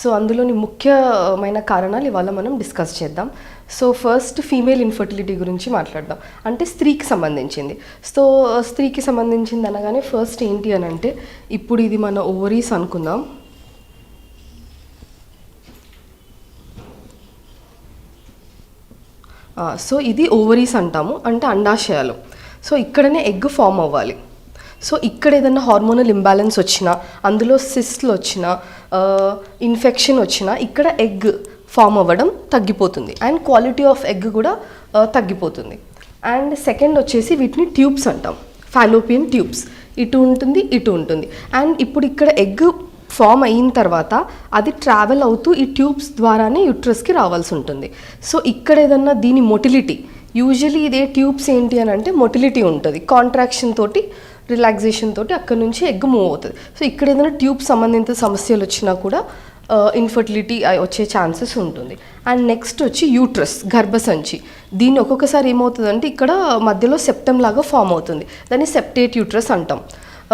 So అందులోని ముఖ్యమైన కారణాలు ఇవాళ మనం డిస్కస్ చేద్దాం. సో ఫస్ట్ ఫీమేల్ ఇన్ఫర్టిలిటీ గురించి మాట్లాడదాం. అంటే స్త్రీకి సంబంధించింది. సో స్త్రీకి సంబంధించింది అనగానే ఫస్ట్ ఏంటి అని అంటే ఇప్పుడు ఇది మన ఓవరీస్ అనుకుందాం. సో ఇది ఓవరీస్ అంటాము. అంటే అండాశయాలు. సో ఇక్కడనే ఎగ్ ఫామ్ అవ్వాలి. సో ఇక్కడ ఏదైనా హార్మోనల్ ఇంబ్యాలెన్స్ వచ్చినా అందులో సిస్ట్లు వచ్చినా ఇన్ఫెక్షన్ వచ్చినా ఇక్కడ ఎగ్ ఫామ్ అవ్వడం తగ్గిపోతుంది. అండ్ క్వాలిటీ ఆఫ్ ఎగ్ కూడా తగ్గిపోతుంది. అండ్ సెకండ్ వచ్చేసి వీటిని ట్యూబ్స్ అంటాం. ఫాలోపియన్ ట్యూబ్స్ ఇటు ఉంటుంది ఇటు ఉంటుంది. అండ్ ఇప్పుడు ఇక్కడ ఎగ్ ఫామ్ అయిన తర్వాత అది ట్రావెల్ అవుతూ ఈ ట్యూబ్స్ ద్వారానే యూట్రస్కి రావాల్సి ఉంటుంది. సో ఇక్కడ ఏదన్నా దీని మొటిలిటీ యూజువలీ ఇదే ట్యూబ్స్ ఏంటి అని అంటే మొటిలిటీ ఉంటుంది. కాంట్రాక్షన్ తోటి రిలాక్సేషన్ తోటి అక్కడ నుంచి ఎగ్ మూవ్ అవుతుంది. సో ఇక్కడ ఏదైనా ట్యూబ్ సంబంధిత సమస్యలు వచ్చినా కూడా uh, ఇన్ఫర్టిలిటీ uh, వచ్చే ఛాన్సెస్ ఉంటుంది. అండ్ నెక్స్ట్ వచ్చి యూట్రస్ గర్భసంచి. దీన్ని ఒక్కొక్కసారి ఏమవుతుందంటే ఇక్కడ మధ్యలో సెప్టమ్ లాగా ఫామ్ అవుతుంది. దాన్ని సెప్టేట్ యూట్రస్ అంటాం.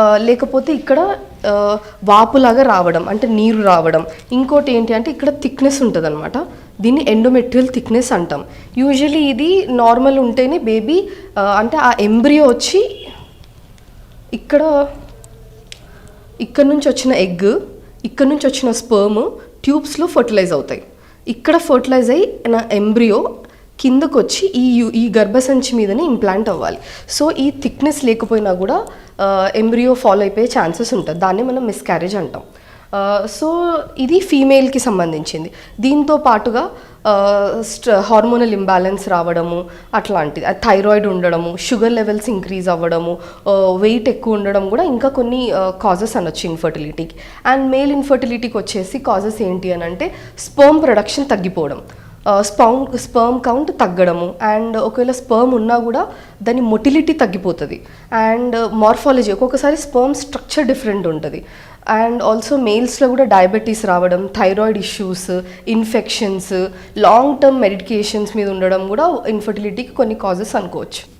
Uh, లేకపోతే ఇక్కడ వాపులాగా రావడం అంటే నీరు రావడం. ఇంకోటి ఏంటి అంటే ఇక్కడ థిక్నెస్ ఉంటుంది అనమాట దీన్ని ఎండోమెట్రియల్ థిక్నెస్ అంటాం. యూజువలీ ఇది నార్మల్ ఉంటేనే బేబీ అంటే ఆ ఎంబ్రియో వచ్చి ఇక్కడ ఇక్కడ నుంచి వచ్చిన ఎగ్ ఇక్కడ నుంచి వచ్చిన స్పర్మ్ ట్యూబ్స్లో ఫర్టిలైజ్ అవుతాయి. ఇక్కడ ఫర్టిలైజ్ అయ్యి నా ఎంబ్రియో కిందకు వచ్చి ఈ ఈ గర్భసంచి మీదనే ఇంప్లాంట్ అవ్వాలి. సో ఈ థిక్నెస్ లేకపోయినా కూడా ఎంబ్రియో ఫాలో అయిపోయే ఛాన్సెస్ ఉంటుంది దాన్ని మనం మిస్క్యారేజ్ అంటాం. సో ఇది ఫీమేల్కి సంబంధించింది. దీంతో పాటుగా హార్మోనల్ ఇంబ్యాలెన్స్ రావడము అట్లాంటిది. థైరాయిడ్ ఉండడము షుగర్ లెవెల్స్ ఇంక్రీజ్ అవ్వడము వెయిట్ ఎక్కువ ఉండడం కూడా ఇంకా కొన్ని కాజెస్ అనొచ్చు ఇన్ఫర్టిలిటీకి అండ్ మేల్ ఇన్ఫర్టిలిటీకి వచ్చేసి కాజెస్ ఏంటి అని అంటే స్పర్మ్ ప్రొడక్షన్ తగ్గిపోవడం. స్పౌమ్ స్పర్మ్ కౌంట్ తగ్గడము అండ్ ఒకవేళ స్పర్మ్ ఉన్నా కూడా దాని మొటిలిటీ తగ్గిపోతుంది. అండ్ మార్ఫాలజీ ఒక్కొక్కసారి స్పర్మ్ స్ట్రక్చర్ డిఫరెంట్ ఉంటుంది. అండ్ ఆల్సో మేల్స్లో కూడా డయాబెటీస్ రావడం thyroid issues infections long term medications మీద ఉండడం కూడా ఇన్ఫర్టిలిటీకి కొన్ని కాజెస్ అనుకోవచ్చు.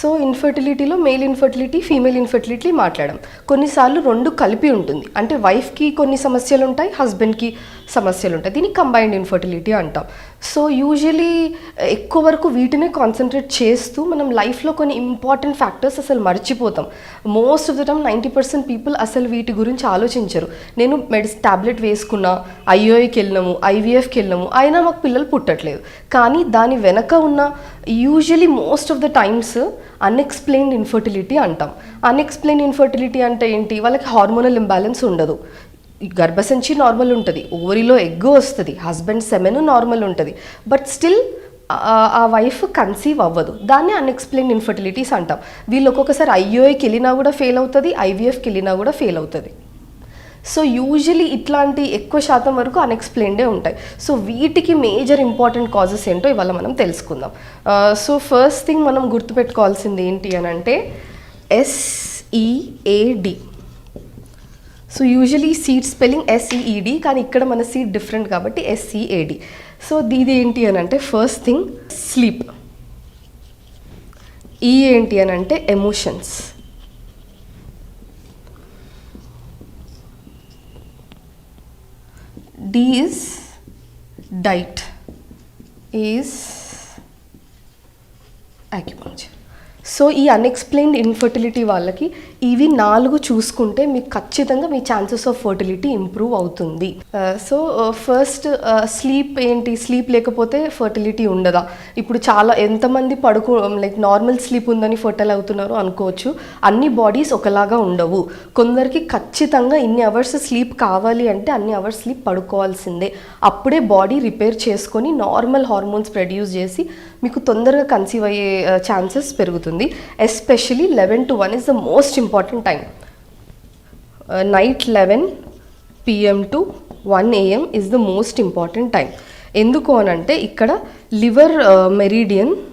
సో ఇన్ఫర్టిలిటీలో మేల్ ఇన్ఫర్టిలిటీ ఫీమేల్ ఇన్ఫర్టిలిటీ మాట్లాడడం. కొన్నిసార్లు రెండు కలిపి ఉంటుంది. అంటే వైఫ్కి కొన్ని సమస్యలు ఉంటాయి హస్బెండ్కి సమస్యలు ఉంటాయి దీన్ని కంబైన్డ్ ఇన్ఫర్టిలిటీ అంటాం. సో యూజువలీ eh, ఎక్కువ వరకు వీటినే కాన్సన్ట్రేట్ చేస్తూ మనం లైఫ్లో కొన్ని ఇంపార్టెంట్ ఫ్యాక్టర్స్ అసలు మర్చిపోతాం. Most of the time ninety percent people అసలు వీటి గురించి ఆలోచించరు. నేను మెడిసి టాబ్లెట్ వేసుకున్నా ఐఓఐకి వెళ్ళినాము ఐవీఎఫ్కి వెళ్ళినాము అయినా మాకు పిల్లలు పుట్టట్లేదు. కానీ దాని వెనక ఉన్న usually most of the times unexplained infertility అంటాం. అన్ఎక్స్ప్లెయిన్ ఇన్ఫర్టిలిటీ అంటే ఏంటి? వాళ్ళకి హార్మోనల్ ఇంబ్యాలెన్స్ ఉండదు. గర్భసంచి నార్మల్ ఉంటుంది. ఓవరిలో ఎగ్ వస్తుంది. హస్బెండ్ సెమెన్ నార్మల్ ఉంటుంది. బట్ స్టిల్ ఆ వైఫ్ కన్సీవ్ అవ్వదు. దాన్ని అన్ఎక్స్ప్లెయిన్ ఇన్ఫర్టిలిటీస్ అంటాం. వీళ్ళు ఒక్కొక్కసారి ఐఓఐకి వెళ్ళినా కూడా ఫెయిల్ అవుతుంది ఐవీఎఫ్కి వెళ్ళినా కూడా ఫెయిల్ అవుతుంది. సో యూజువలీ ఇట్లాంటి ఎక్కువ శాతం వరకు అన్ఎక్స్ప్లెయిన్డే ఉంటాయి. సో వీటికి మేజర్ ఇంపార్టెంట్ కాజెస్ ఏంటో ఇవాళ మనం తెలుసుకుందాం. సో ఫస్ట్ థింగ్ మనం గుర్తుపెట్టుకోవాల్సింది ఏంటి అని అంటే S E A D so usually seed spelling S E E D కానీ ఇక్కడ మన సీడ్ డిఫరెంట్ కాబట్టి ఎస్ఈఏడి సో ఇది ఏంటి అని అంటే ఫస్ట్ థింగ్ స్లీప్ ఈ ఏంటి అని అంటే emotions D diet diet. E is so ఈ అన్ఎక్స్ప్లెయిన్డ్ ఇన్ఫర్టిలిటీ వాళ్ళకి ఇవి నాలుగు చూసుకుంటే మీకు ఖచ్చితంగా మీ ఛాన్సెస్ ఆఫ్ ఫర్టిలిటీ ఇంప్రూవ్ అవుతుంది. సో ఫస్ట్ స్లీప్ ఏంటి? స్లీప్ లేకపోతే ఫర్టిలిటీ ఉండదా? ఇప్పుడు చాలా ఎంతమంది పడుకో లైక్ నార్మల్ స్లీప్ ఉందని ఫర్టైల్ అవుతున్నారు అనుకోవచ్చు. అన్ని బాడీస్ ఒకలాగా ఉండవు. కొందరికి ఖచ్చితంగా ఇన్ని అవర్స్ స్లీప్ కావాలి అంటే అన్ని అవర్స్ స్లీప్ పడుకోవాల్సిందే. అప్పుడే బాడీ రిపేర్ చేసుకొని నార్మల్ హార్మోన్స్ ప్రొడ్యూస్ చేసి మీకు తొందరగా కన్సీవ్ అయ్యే uh, ఛాన్సెస్ పెరుగుతుంది. Especially eleven to one is the most important time night eleven PM to one AM is the most important time ఎందుకు అని అంటే ఇక్కడ లివర్ మెరీడియన్ uh,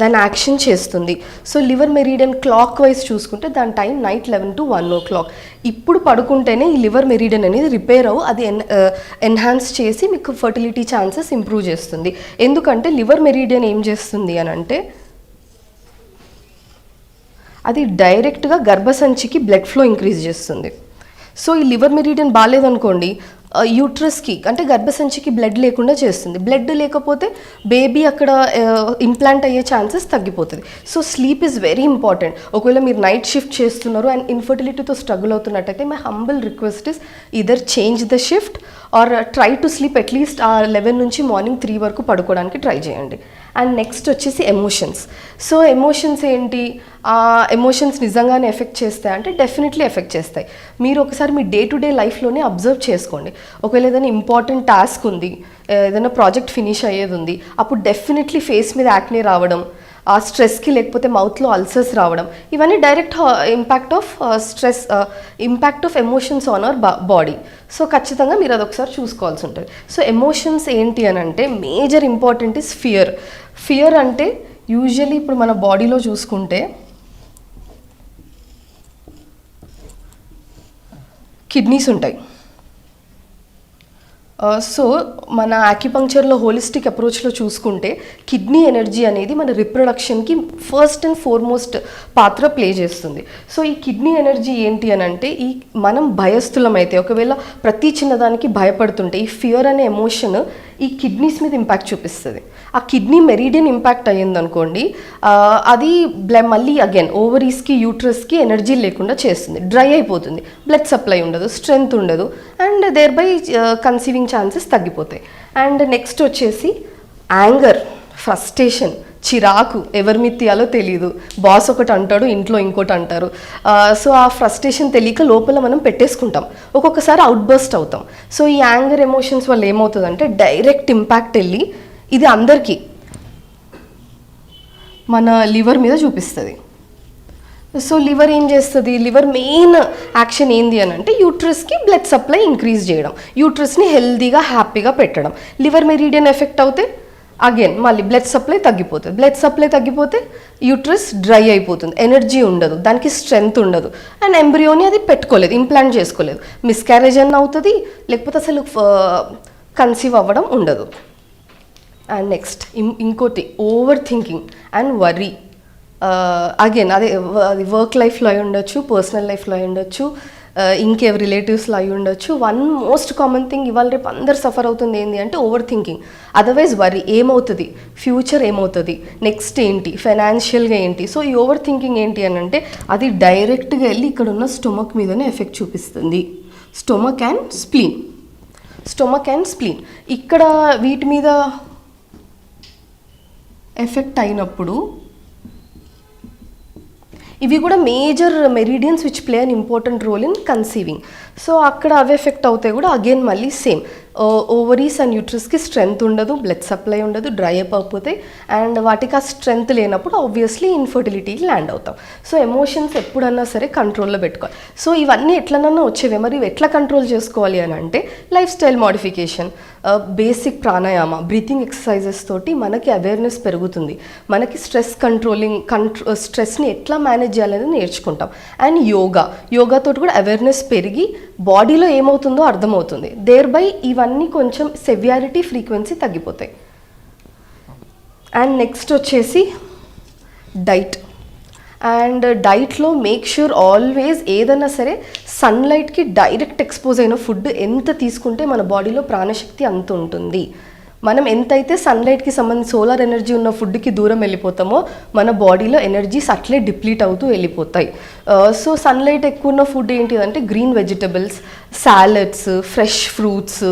దాని యాక్షన్ చేస్తుంది. So liver meridian clockwise చూసుకుంటే దాని time night eleven to one o'clock ఇప్పుడు పడుకుంటేనే ఈ లివర్ మెరీడియన్ అనేది రిపేర్ అవ్వు అది ఎన్ ఎన్హాన్స్ uh, చేసి మీకు ఫర్టిలిటీ ఛాన్సెస్ ఇంప్రూవ్ చేస్తుంది. ఎందుకంటే లివర్ మెరీడియన్ ఏం చేస్తుంది అని అంటే అది డైరెక్ట్గా గర్భసంచికి బ్లడ్ ఫ్లో ఇంక్రీజ్ చేస్తుంది. సో ఈ లివర్ మెరిడియన్ బాగాలేదనుకోండి యూట్రస్కి అంటే గర్భసంచికి బ్లడ్ లేకుండా చేస్తుంది. బ్లడ్ లేకపోతే బేబీ అక్కడ ఇంప్లాంట్ అయ్యే ఛాన్సెస్ తగ్గిపోతుంది. So sleep is very important ఒకవేళ మీరు నైట్ షిఫ్ట్ చేస్తున్నారు అండ్ ఇన్ఫర్టిలిటీతో struggle అవుతున్నట్టయితే my humble request is either change the shift or try to sleep at least ఆ లెవెన్ నుంచి మార్నింగ్ త్రీ వరకు పడుకోవడానికి ట్రై చేయండి. అండ్ నెక్స్ట్ వచ్చేసి ఎమోషన్స్. సో ఎమోషన్స్ ఏంటి? ఆ ఎమోషన్స్ నిజంగానే ఎఫెక్ట్ చేస్తాయి అంటే డెఫినెట్లీ ఎఫెక్ట్ చేస్తాయి. మీరు ఒకసారి మీ డే టు డే లైఫ్లోనే అబ్జర్వ్ చేసుకోండి. ఒకవేళ ఏదైనా ఇంపార్టెంట్ టాస్క్ ఉంది ఏదైనా ప్రాజెక్ట్ ఫినిష్ అయ్యేది ఉంది అప్పుడు డెఫినెట్లీ ఫేస్ మీద యాక్నే రావడం ఆ స్ట్రెస్కి లేకపోతే మౌత్లో అల్సర్స్ రావడం. ఇవన్నీ direct impact of stress impact of emotions on our body so ఖచ్చితంగా మీరు అది ఒకసారి చూసుకోవాల్సి ఉంటుంది. సో ఎమోషన్స్ ఏంటి అని అంటే major important is fear fear అంటే యూజువల్లీ ఇప్పుడు మన బాడీలో చూసుకుంటే కిడ్నీస్ ఉంటాయి. సో మన యాక్యుపంక్చర్లో హోలిస్టిక్ అప్రోచ్లో చూసుకుంటే కిడ్నీ ఎనర్జీ అనేది మన రిప్రొడక్షన్కి ఫస్ట్ అండ్ ఫోర్మోస్ట్ పాత్ర ప్లే చేస్తుంది. సో ఈ కిడ్నీ ఎనర్జీ ఏంటి అని అంటే ఈ మనం భయస్థులమైతే ఒకవేళ ప్రతి చిన్నదానికి భయపడుతుంటే ఈ ఫియర్ అనే ఎమోషన్ ఈ కిడ్నీస్ మీద ఇంపాక్ట్ చూపిస్తుంది. ఆ కిడ్నీ మెరీడియన్ ఇంపాక్ట్ అయ్యింది అనుకోండి అది బ్ల మళ్ళీ అగైన్ ఓవరీస్కి యూట్రస్కి ఎనర్జీ లేకుండా చేస్తుంది. డ్రై అయిపోతుంది. బ్లడ్ సప్లై ఉండదు స్ట్రెంగ్త్ ఉండదు and thereby conceiving chances తగ్గిపోతాయి. అండ్ నెక్స్ట్ వచ్చేసి యాంగర్ ఫ్రస్ట్రేషన్. చిరాకు ఎవరి మీద తెలియదు బాస్ ఒకటి అంటాడు ఇంట్లో ఇంకోటి అంటారు. సో ఆ ఫ్రస్ట్రేషన్ తెలియక లోపల మనం పెట్టేసుకుంటాం. ఒక్కొక్కసారి అవుట్ బర్స్ట్ అవుతాం. సో ఈ యాంగర్ ఎమోషన్స్ వల్ల ఏమవుతుందంటే డైరెక్ట్ ఇంపాక్ట్ వెళ్ళి ఇది అందరికీ మన లివర్ మీద చూపిస్తుంది. సో లివర్ ఏం చేస్తుంది? లివర్ మెయిన్ యాక్షన్ ఏంది అని అంటే యూట్రస్కి బ్లడ్ సప్లై ఇంక్రీజ్ చేయడం. యూట్రస్ని హెల్దీగా హ్యాపీగా పెట్టడం. లివర్ మెరీడియన్ ఎఫెక్ట్ అవుతే అగైన్ మళ్ళీ బ్లడ్ సప్లై తగ్గిపోతుంది. బ్లడ్ సప్లై తగ్గిపోతే యూట్రస్ డ్రై అయిపోతుంది. ఎనర్జీ ఉండదు. దానికి స్ట్రెంగ్త్ ఉండదు. అండ్ ఎంబ్రియోని అది పెట్టుకోలేదు. ఇంప్లాంట్ చేసుకోలేదు. మిస్క్యారేజ్ అన్న అవుతుంది. లేకపోతే అసలు కన్సీవ్ అవ్వడం ఉండదు. అండ్ నెక్స్ట్ ఇంకోటి over thinking and worry again అదే అది వర్క్ లైఫ్లో అయి ఉండొచ్చు పర్సనల్ లైఫ్లో అయి ఉండొచ్చు. ఇంకెవ రిలేటివ్స్లో అయి ఉండొచ్చు. వన్ మోస్ట్ కామన్ థింగ్ ఇవాళ రేపు అందరు సఫర్ అవుతుంది ఏంటి అంటే ఓవర్ థింకింగ్ అదర్వైజ్ వరీ ఏమవుతుంది? ఫ్యూచర్ ఏమవుతుంది? నెక్స్ట్ ఏంటి? ఫైనాన్షియల్గా ఏంటి? సో ఈ ఓవర్ థింకింగ్ ఏంటి అని అంటే అది డైరెక్ట్గా వెళ్ళి ఇక్కడ ఉన్న స్టొమక్ మీదనే ఎఫెక్ట్ చూపిస్తుంది. Stomach and spleen stomach and spleen ఇక్కడ వీటి మీద ఎఫెక్ట్ అయినప్పుడు ఇవి కూడా major meridians which play an important role in conceiving so అక్కడ అవి ఎఫెక్ట్ అవుతాయి కూడా. అగైన్ మళ్ళీ సేమ్ ఓవరీస్ అండ్ యూట్రస్కి స్ట్రెంగ్త్ ఉండదు బ్లడ్ సప్లై ఉండదు డ్రై అప్ అయిపోతాయి. అండ్ వాటికి ఆ స్ట్రెంగ్త్ లేనప్పుడు ఆబ్వియస్లీ ఇన్ఫర్టిలిటీకి ల్యాండ్ అవుతాం. సో ఎమోషన్స్ ఎప్పుడన్నా సరే కంట్రోల్లో పెట్టుకోవాలి. సో ఇవన్నీ ఎట్లనన్నా వచ్చేవి. మరి ఇవి ఎట్లా కంట్రోల్ చేసుకోవాలి అని అంటే life style modification basic pranayama breathing exercises తోటి మనకి అవేర్నెస్ పెరుగుతుంది. మనకి స్ట్రెస్ కంట్రోలింగ్ కంట్రో స్ట్రెస్ని ఎట్లా మేనేజ్ చేయాలనేది నేర్చుకుంటాం. అండ్ యోగా యోగాతో కూడా అవేర్నెస్ పెరిగి బాడీలో ఏమవుతుందో అర్థమవుతుంది. దేర్ బై ఇవన్నీ కొంచెం సెవియారిటీ ఫ్రీక్వెన్సీ తగ్గిపోతాయి. అండ్ నెక్స్ట్ వచ్చేసి డైట్ అండ్ డైట్లో మేక్ ష్యూర్ ఆల్వేస్ ఏదైనా సరే సన్లైట్కి డైరెక్ట్ ఎక్స్పోజ్ అయిన ఫుడ్ ఎంత తీసుకుంటే మన బాడీలో ప్రాణశక్తి అంత ఉంటుంది. మనం ఎంతైతే సన్లైట్కి సంబంధించి సోలార్ ఎనర్జీ ఉన్న ఫుడ్కి దూరం వెళ్ళిపోతామో మన బాడీలో ఎనర్జీస్ అట్లే డిప్లీట్ అవుతూ వెళ్ళిపోతాయి. సో సన్లైట్ ఎక్కువ ఉన్న ఫుడ్ ఏంటిదంటే green vegetables salads fresh fruits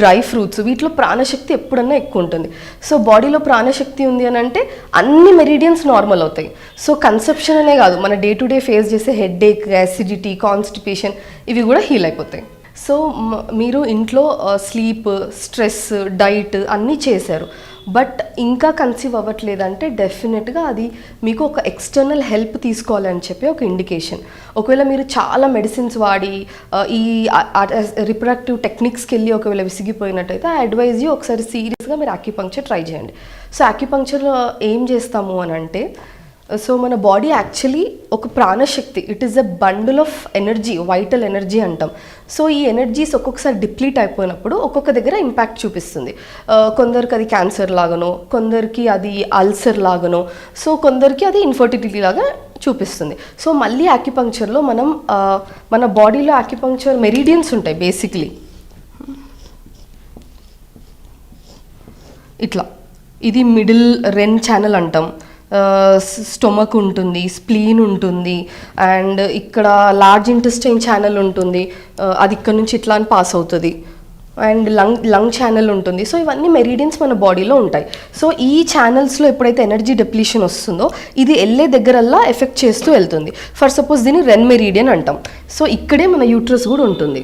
dry fruits వీటిలో ప్రాణశక్తి ఎప్పుడన్నా ఎక్కువ ఉంటుంది. సో బాడీలో ప్రాణశక్తి ఉంది అని అంటే అన్ని మెరీడియన్స్ నార్మల్ అవుతాయి. సో కన్సెప్షన్ అనే కాదు మన డే టు డే ఫేస్ చేసే హెడ్ ఏక్ యాసిడిటీ కాన్స్టిపేషన్ ఇవి కూడా హీల్ అయిపోతాయి. సో మీరు ఇంట్లో స్లీప్ స్ట్రెస్ డైట్ అన్నీ చేశారు. బట్ ఇంకా కన్సీవ్ అవ్వట్లేదంటే డెఫినెట్గా అది మీకు ఒక ఎక్స్టర్నల్ హెల్ప్ తీసుకోవాలని చెప్పి ఒక ఇండికేషన్. ఒకవేళ మీరు చాలా మెడిసిన్స్ వాడి ఈ రిప్రొడక్టివ్ టెక్నిక్స్కి వెళ్ళి ఒకవేళ విసిగిపోయినట్టయితే ఐ అడ్వైజ్ యూ ఒకసారి సీరియస్గా మీరు అక్యుపంక్చర్ ట్రై చేయండి. సో అక్యుపంక్చర్లో ఏం చేస్తాము అని అంటే సో మన బాడీ యాక్చువల్లీ ఒక ప్రాణశక్తి. It is a bundle of energy vital energy అంటాం. సో ఈ ఎనర్జీస్ ఒక్కొక్కసారి డిప్లీట్ అయిపోయినప్పుడు ఒక్కొక్క దగ్గర ఇంపాక్ట్ చూపిస్తుంది. కొందరికి అది క్యాన్సర్ లాగానో కొందరికి అది అల్సర్ లాగానో సో కొందరికి అది ఇన్ఫర్టిలిటీ లాగా చూపిస్తుంది. సో మళ్ళీ యాక్యుపంక్చర్లో మనం మన బాడీలో యాక్యుపంక్చర్ మెరీడియన్స్ ఉంటాయి బేసిక్లీ ఇట్లా. ఇది మిడిల్ రెన్ ఛానల్ అంటాం. స్టొమక్ ఉంటుంది స్ప్లీన్ ఉంటుంది అండ్ ఇక్కడ లార్జ్ ఇంటెస్టైన్ ఛానల్ ఉంటుంది. అది ఇక్కడ నుంచి ఇట్లా అని పాస్ అవుతుంది. అండ్ లంగ్ లంగ్ ఛానల్ ఉంటుంది. సో ఇవన్నీ మెరీడియన్స్ మన బాడీలో ఉంటాయి. సో ఈ ఛానల్స్లో ఎప్పుడైతే ఎనర్జీ డెప్లీషన్ వస్తుందో ఇది వెళ్ళే దగ్గరల్లా ఎఫెక్ట్ చేస్తూ వెళ్తుంది. ఫర్ సపోజ్ దీన్ని రెన్ మెరీడియన్ అంటాం. సో ఇక్కడే మన యూట్రస్ కూడా ఉంటుంది.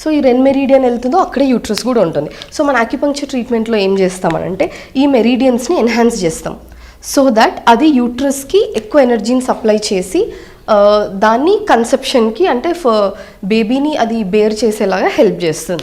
సో ఈ రెన్ మెరీడియన్ వెళ్తుందో అక్కడే యూట్రస్ కూడా ఉంటుంది. సో మన ఆక్యుపంక్చర్ ట్రీట్మెంట్లో ఏం చేస్తామనంటే ఈ మెరీడియన్స్ని ఎన్హాన్స్ చేస్తాం. సో దట్ అది యూట్రస్కి ఎక్కువ ఎనర్జీని సప్లై చేసి దాన్ని కన్సెప్షన్కి అంటే బేబీని అది బేర్ చేసేలాగా హెల్ప్ చేస్తుంది.